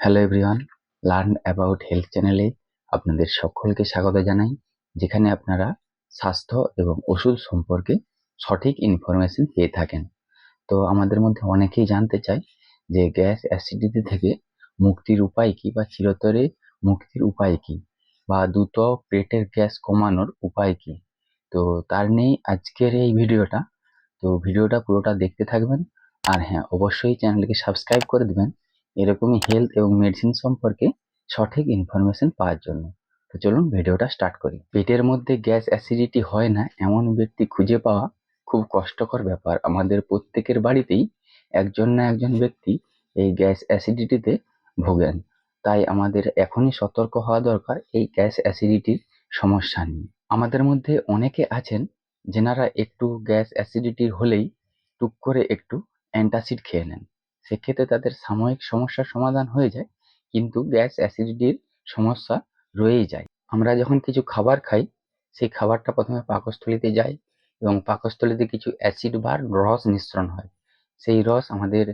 Hello everyone learn about health চ্যানেলে আপনাদের সকলকে স্বাগত জানাই, যেখানে আপনারা স্বাস্থ্য এবং ওষুধ সম্পর্কে সঠিক ইনফরমেশন পেয়ে থাকেন। তো আমাদের মধ্যে অনেকেই জানতে চায় যে গ্যাস অ্যাসিডিটি থেকে মুক্তির উপায় কী বা চিরতরে মুক্তির উপায় কী বা দ্রুত পেটের গ্যাস কমানোর উপায় কী? তো তার নেই আজকের এই ভিডিওটা। তো ভিডিওটা পুরোটা দেখতে থাকবেন আর হ্যাঁ অবশ্যই চ্যানেলকে সাবস্ক্রাইব করে দিবেন এরকমই হেলথ এবং মেডিসিন সম্পর্কে সঠিক ইনফরমেশন পাওয়ার জন্য। তো চলুন ভিডিওটা স্টার্ট করি। পেটের মধ্যে গ্যাস অ্যাসিডিটি হয় না এমন ব্যক্তি খুঁজে পাওয়া খুব কষ্টকর ব্যাপার। আমাদের প্রত্যেকের বাড়িতেই একজন না একজন ব্যক্তি এই গ্যাস অ্যাসিডিটিতে ভোগেন। তাই আমাদের এখনই সতর্ক হওয়া দরকার এই গ্যাস অ্যাসিডিটির সমস্যা নিয়ে। আমাদের মধ্যে অনেকে আছেন যেনারা একটু গ্যাস অ্যাসিডিটির হলেই টুক করে একটু অ্যান্টাসিড খেয়ে নেন। সেক্ষেত্রে তাদের সাময়িক সমস্যার সমাধান হয়ে যায়, কিন্তু গ্যাস অ্যাসিডিটির সমস্যা রয়েই যায়। আমরা যখন কিছু খাবার খাই, সেই খাবারটা প্রথমে পাকস্থলিতে যায় এবং পাকস্থলিতে কিছু অ্যাসিড বা রস মিশ্রণ হয়। সেই রস আমাদের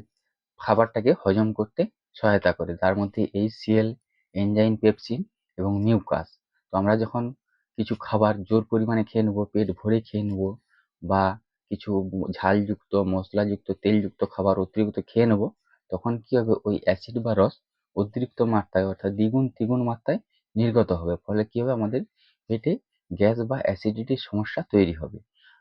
খাবারটাকে হজম করতে সহায়তা করে। তার মধ্যে এই সিএল এনজাইম পেপসিন এবং মিউকাস তো আমরা যখন কিছু খাবার জোর পরিমাণে খেয়ে নেব, পেট ভরে খেয়ে নেব বা কিছু ঝালযুক্ত, মশলাযুক্ত, তেলযুক্ত খাবার অতিরিক্ত খেয়ে নেব, তখন কি হবে? ওই অ্যাসিড বা রস অতিরিক্ত মাত্রায়, অর্থাৎ দ্বিগুণ তিগুণ মাত্রায় নির্গত হবে। ফলে কি হবে? আমাদের পেটে গ্যাস বা অ্যাসিডিটির সমস্যা তৈরি হবে।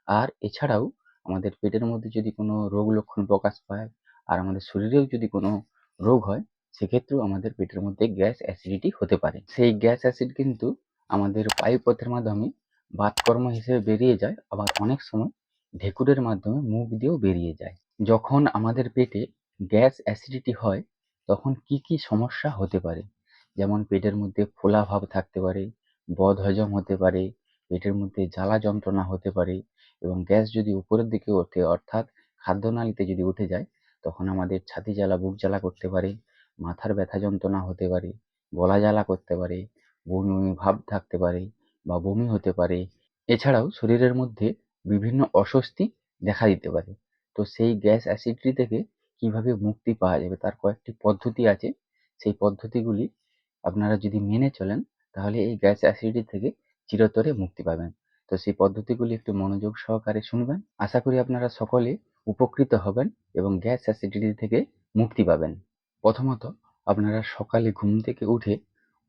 আর এছাড়াও আমাদের পেটের মধ্যে যদি কোনো রোগ লক্ষণ প্রকাশ পায়, আর আমাদের শরীরেও যদি কোনো রোগ হয়, সেক্ষেত্রেও আমাদের পেটের মধ্যে গ্যাস অ্যাসিডিটি হতে পারে। সেই গ্যাস অ্যাসিড কিন্তু আমাদের পায়ুপথের মাধ্যমে বাতকর্ম হিসেবে বেরিয়ে যায়। আবার অনেক সময় ঢেকুরের মাধ্যমে মুখ দিয়েও বেরিয়ে যায়। যখন আমাদের পেটে গ্যাস অ্যাসিডিটি হয়, তখন কি কি সমস্যা হতে পারে? যেমন পেটের মধ্যে ফোলা ভাব থাকতে পারে, বদহজম হতে পারে, পেটের মধ্যে জ্বালা যন্ত্রণা হতে পারে এবং গ্যাস যদি উপরের দিকে ওঠে, অর্থাৎ খাদ্যনালীতে যদি উঠে যায়, তখন আমাদের ছাতি জ্বালা, বুক জ্বালা করতে পারে, মাথার ব্যথা যন্ত্রণা হতে পারে, গলা জ্বালা করতে পারে বমি বমি, ভাব থাকতে পারে বা বমি হতে পারে। এছাড়াও শরীরের মধ্যে বিভিন্ন অস্বস্তি দেখা দিতে পারে। তো সেই গ্যাস অ্যাসিডিটি থেকে কীভাবে মুক্তি পাওয়া যাবে, তার কয়েকটি পদ্ধতি আছে। সেই পদ্ধতিগুলি আপনারা যদি মেনে চলেন, তাহলে এই গ্যাস অ্যাসিডিটি থেকে চিরতরে মুক্তি পাবেন। তো সেই পদ্ধতিগুলি একটু মনোযোগ সহকারে শুনবেন। আশা করি আপনারা সকলে উপকৃত হবেন এবং গ্যাস অ্যাসিডিটি থেকে মুক্তি পাবেন। প্রথমত, আপনারা সকালে ঘুম থেকে উঠে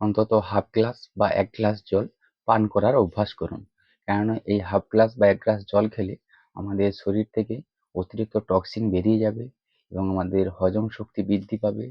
অন্তত হাফ গ্লাস বা এক গ্লাস জল পান করার অভ্যাস করুন। কেননা এই হাফ গ্লাস বা এক গ্লাস জল খেলে আমাদের শরীর থেকে অতিরিক্ত টক্সিন বেরিয়ে যাবে এবং আমাদের হজম শক্তি বৃদ্ধি পাবে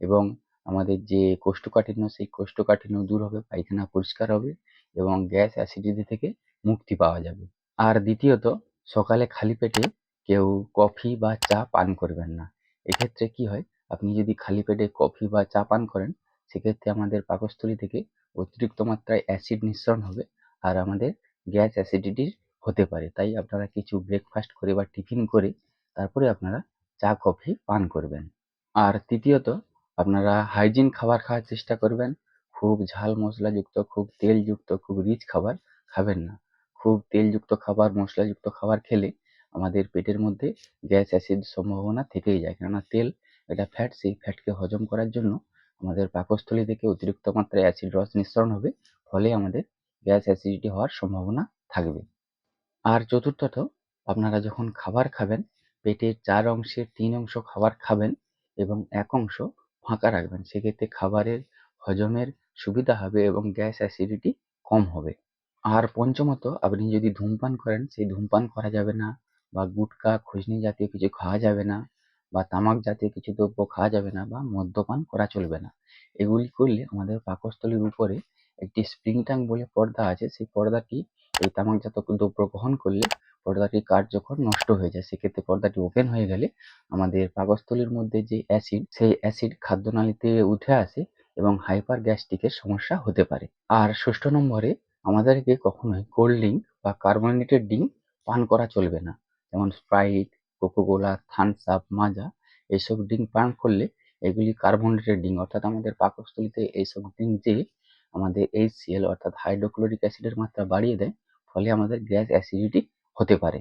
এবং আমাদের যে কোষ্ঠকাঠিন্য, সেই কোষ্ঠকাঠিন্য দূর হবে, পায়খানা পরিষ্কার হবে এবং গ্যাস অ্যাসিডিটি থেকে মুক্তি পাওয়া যাবে। আর দ্বিতীয়ত, সকালে খালি পেটে কেউ কফি বা চা পান করবেন না। এক্ষেত্রে কি হয়, আপনি যদি খালি পেটে কফি বা চা পান করেন, সেক্ষেত্রে আমাদের পাকস্থলী থেকে অতিরিক্ত মাত্রায় অ্যাসিড নিঃসরণ হবে আর আমাদের গ্যাস অ্যাসিডিটির হতে পারে। তাই আপনারা কিছু ব্রেকফাস্ট করে বা টিফিন করে তারপরে আপনারা চা, কফি পান করবেন। আর তৃতীয়ত, আপনারা হাইজিন খাবার খাওয়ার চেষ্টা করবেন। খুব ঝাল মশলাযুক্ত, খুব তেলযুক্ত, খুব রিচ খাবার খাবেন না। খুব তেলযুক্ত খাবার, মশলাযুক্ত খাবার খেলে আমাদের পেটের মধ্যে গ্যাস অ্যাসিড সম্ভাবনা থেকেই যায়। কেননা তেল এটা ফ্যাট সেই ফ্যাটকে হজম করার জন্য আমাদের পাকস্থলী থেকে অতিরিক্ত মাত্রায় অ্যাসিড রস নিঃসরণ হবে। ফলে আমাদের গ্যাস অ্যাসিডিটি হওয়ার সম্ভাবনা থাকবে। আর চতুর্থত, আপনারা যখন খাবার খাবেন, পেটের চার অংশের তিন অংশ খাবার খাবেন এবং এক অংশ ফাঁকা রাখবেন, সেক্ষেত্রে খাবারের হজমের সুবিধা হবে এবং গ্যাস অ্যাসিডিটি কম হবে। আর পঞ্চমত, আপনি যদি ধূমপান করেন, সেই ধূমপান করা যাবে না বা গুটকা, খুজনি জাতীয় কিছু খাওয়া যাবে না বা তামাক জাতীয় কিছু দ্রব্য খাওয়া যাবে না বা মদ্যপান করা চলবে না। এগুলি করলে আমাদের পাকস্থলীর উপরে একটি স্প্রিং ট্যাঙ্ক বলে পর্দা আছে। সেই পর্দাটি, এই তামাকজাত দ্রব্য গ্রহণ করলে পর্দাটির কার্যকর নষ্ট হয়ে যায়। সেক্ষেত্রে পর্দাটি ওপেন হয়ে গেলে আমাদের পাকস্থলীর মধ্যে যে অ্যাসিড সেই অ্যাসিড খাদ্যনালীতে উঠে আসে এবং হাইপার গ্যাস্ট্রিকের সমস্যা হতে পারে। আর ষষ্ঠ নম্বরে আমাদেরকে কখনোই কোল্ড ড্রিঙ্ক বা কার্বনেটেড ড্রিঙ্ক পান করা চলবে না। যেমন স্প্রাইট কোকোকোলা থামস আপ মাজা এইসব ড্রিঙ্ক পান করলে এগুলি কার্বোনেটেড ড্রিঙ্ক অর্থাৎ আমাদের পাকস্থলীতে এইসব ড্রিঙ্ক যে আমাদের এইচসিএল অর্থাৎ হাইড্রোক্লোরিক অ্যাসিডের মাত্রা বাড়িয়ে দেয়, ফলে আমাদের গ্যাস অ্যাসিডিটি হতে পারে।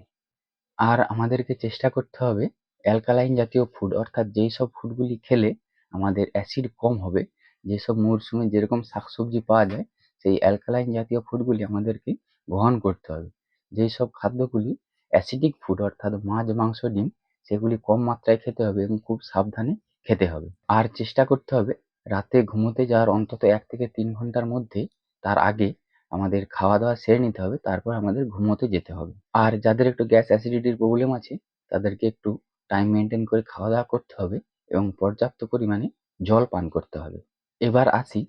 আর আমাদেরকে চেষ্টা করতে হবে অ্যালকালাইন জাতীয় ফুড অর্থাৎ যেই সব ফুডগুলি খেলে আমাদের অ্যাসিড কম হবে যেসব মরশুমে যেরকম শাকসবজি পাওয়া যায়, সেই অ্যালকালাইন জাতীয় ফুডগুলি আমাদেরকে গ্রহণ করতে হবে। যেই সব খাদ্যগুলি অ্যাসিডিক ফুড অর্থাৎ মাছ, মাংস, ডিম, সেগুলি কম মাত্রায় খেতে হবে এবং খুব সাবধানে খেতে হবে। আর চেষ্টা করতে হবে রাতে ঘুমোতে যাওয়ার অন্তত এক থেকে তিন ঘণ্টার মধ্যে তার আগে আমাদের খাওয়া দাওয়া সেরে নিতে হবে, তারপর আমাদের ঘুমোতে যেতে হবে। আর যাদের একটু গ্যাস অ্যাসিডিটির প্রবলেম আছে, তাদেরকে একটু টাইম মেনটেন করে খাওয়া দাওয়া করতে হবে এবং পর্যাপ্ত পরিমাণে জল পান করতে হবে। এবার আসি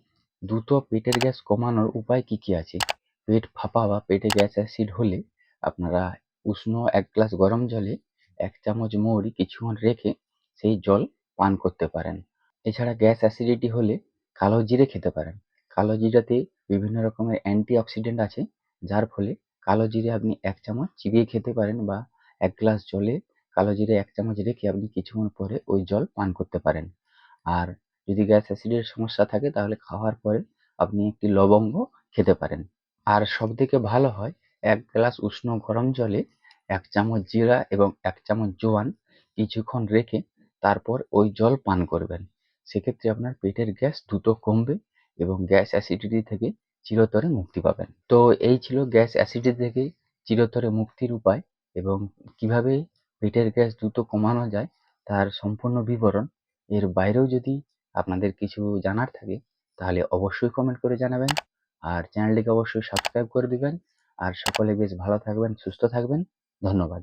দ্রুত পেটের গ্যাস কমানোর উপায় কি কি আছে? পেট ফাঁপা বা পেটে গ্যাস অ্যাসিড হলে আপনারা উষ্ণ এক গ্লাস গরম জলে এক চামচ মৌরি কিছুক্ষণ রেখে সেই জল পান করতে পারেন। এছাড়া গ্যাস অ্যাসিডিটি হলে কালো জিরে খেতে পারেন। কালো জিরাতে বিভিন্ন রকমের অ্যান্টি অক্সিডেন্ট আছে, যার ফলে কালো জিরে আপনি এক চামচ চিবিয়ে খেতে পারেন বা এক গ্লাস জলে কালো জিরে এক চামচ রেখে আপনি কিছুক্ষণ পরে ওই জল পান করতে পারেন। আর যদি গ্যাস অ্যাসিডের সমস্যা থাকে, তাহলে খাওয়ার পরে আপনি একটি লবঙ্গ খেতে পারেন। আর সবথেকে ভালো হয়, এক গ্লাস উষ্ণ গরম জলে এক চামচ জিরা এবং এক চামচ জোয়ান কিছুক্ষণ রেখে তারপর ওই জল পান করবেন। সেক্ষেত্রে আপনার পেটের গ্যাস দ্রুত কমবে এবং গ্যাস অ্যাসিডিটি থেকে চিরতরে মুক্তি পাবেন। তো এই ছিল গ্যাস অ্যাসিডিটি থেকে চিরতরে মুক্তির উপায় এবং কীভাবে পেটের গ্যাস দ্রুত কমানো যায় তার সম্পূর্ণ বিবরণ। এর বাইরেও যদি আপনাদের কিছু জানার থাকে, তাহলে অবশ্যই কমেন্ট করে জানাবেন আর চ্যানেলটিকে অবশ্যই সাবস্ক্রাইব করে দিবেন। আর সকলে বেশ ভালো থাকবেন, সুস্থ থাকবেন। ধন্যবাদ।